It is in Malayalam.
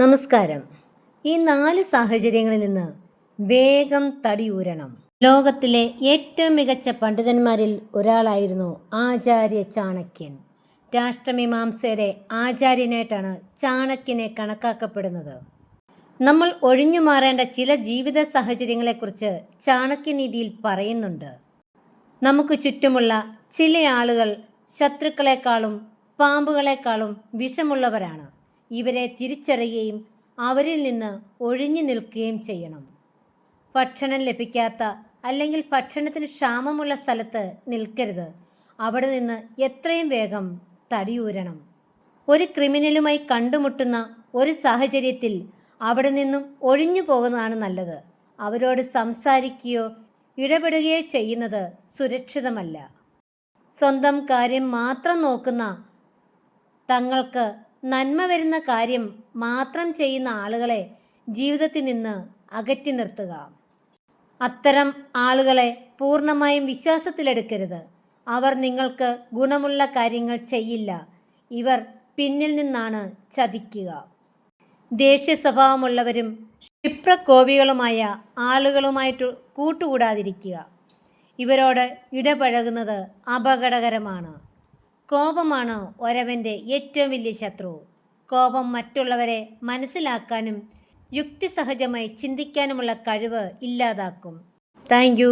നമസ്കാരം. ഈ നാല് സാഹചര്യങ്ങളിൽ നിന്ന് വേഗം തടിയൂരണം ലോകത്തിലെ ഏറ്റവും മികച്ച പണ്ഡിതന്മാരിൽ ഒരാളായിരുന്നു ആചാര്യ ചാണക്യൻ. രാഷ്ട്രമീമാംസയുടെ ആചാര്യനായിട്ടാണ് ചാണക്യനെ കണക്കാക്കപ്പെടുന്നത്. നമ്മൾ ഒഴിഞ്ഞു മാറേണ്ട ചില ജീവിത സാഹചര്യങ്ങളെക്കുറിച്ച് ചാണക്യനീതിയിൽ പറയുന്നുണ്ട്. നമുക്ക് ചുറ്റുമുള്ള ചില ആളുകൾ ശത്രുക്കളെക്കാളും പാമ്പുകളെക്കാളും വിഷമുള്ളവരാണ്. ഇവരെ തിരിച്ചറിയുകയും അവരിൽ നിന്ന് ഒഴിഞ്ഞു നിൽക്കുകയും ചെയ്യണം. ഭക്ഷണം ലഭിക്കാത്ത അല്ലെങ്കിൽ ഭക്ഷണത്തിന് ക്ഷാമമുള്ള സ്ഥലത്ത് നിൽക്കരുത്. അവിടെ നിന്ന് എത്രയും വേഗം തടിയൂരണം. ഒരു ക്രിമിനലുമായി കണ്ടുമുട്ടുന്ന ഒരു സാഹചര്യത്തിൽ അവിടെ നിന്നും ഒഴിഞ്ഞു പോകുന്നതാണ് നല്ലത്. അവരോട് സംസാരിക്കുകയോ ഇടപെടുകയോ ചെയ്യുന്നത് സുരക്ഷിതമല്ല. സ്വന്തം കാര്യം മാത്രം നോക്കുന്ന തങ്ങൾക്ക് നന്മ വരുന്ന കാര്യം മാത്രം ചെയ്യുന്ന ആളുകളെ ജീവിതത്തിൽ നിന്ന് അകറ്റി നിർത്തുക. അത്തരം ആളുകളെ പൂർണമായും വിശ്വാസത്തിലെടുക്കരുത്. അവർ നിങ്ങൾക്ക് ഗുണമുള്ള കാര്യങ്ങൾ ചെയ്യില്ല. ഇവർ പിന്നിൽ നിന്നാണ് ചതിക്കുക. ദേഷ്യ സ്വഭാവമുള്ളവരും ക്ഷിപ്രകോപികളുമായ ആളുകളുമായിട്ട് കൂട്ടുകൂടാതിരിക്കുക. ഇവരോട് ഇടപഴകുന്നത് അപകടകരമാണ്. കോപമാണ് ഒരവന്റെ ഏറ്റവും വലിയ ശത്രു. കോപം മറ്റുള്ളവരെ മനസ്സിലാക്കാനും യുക്തിസഹജമായി ചിന്തിക്കാനുമുള്ള കഴിവ് ഇല്ലാതാക്കും. താങ്ക്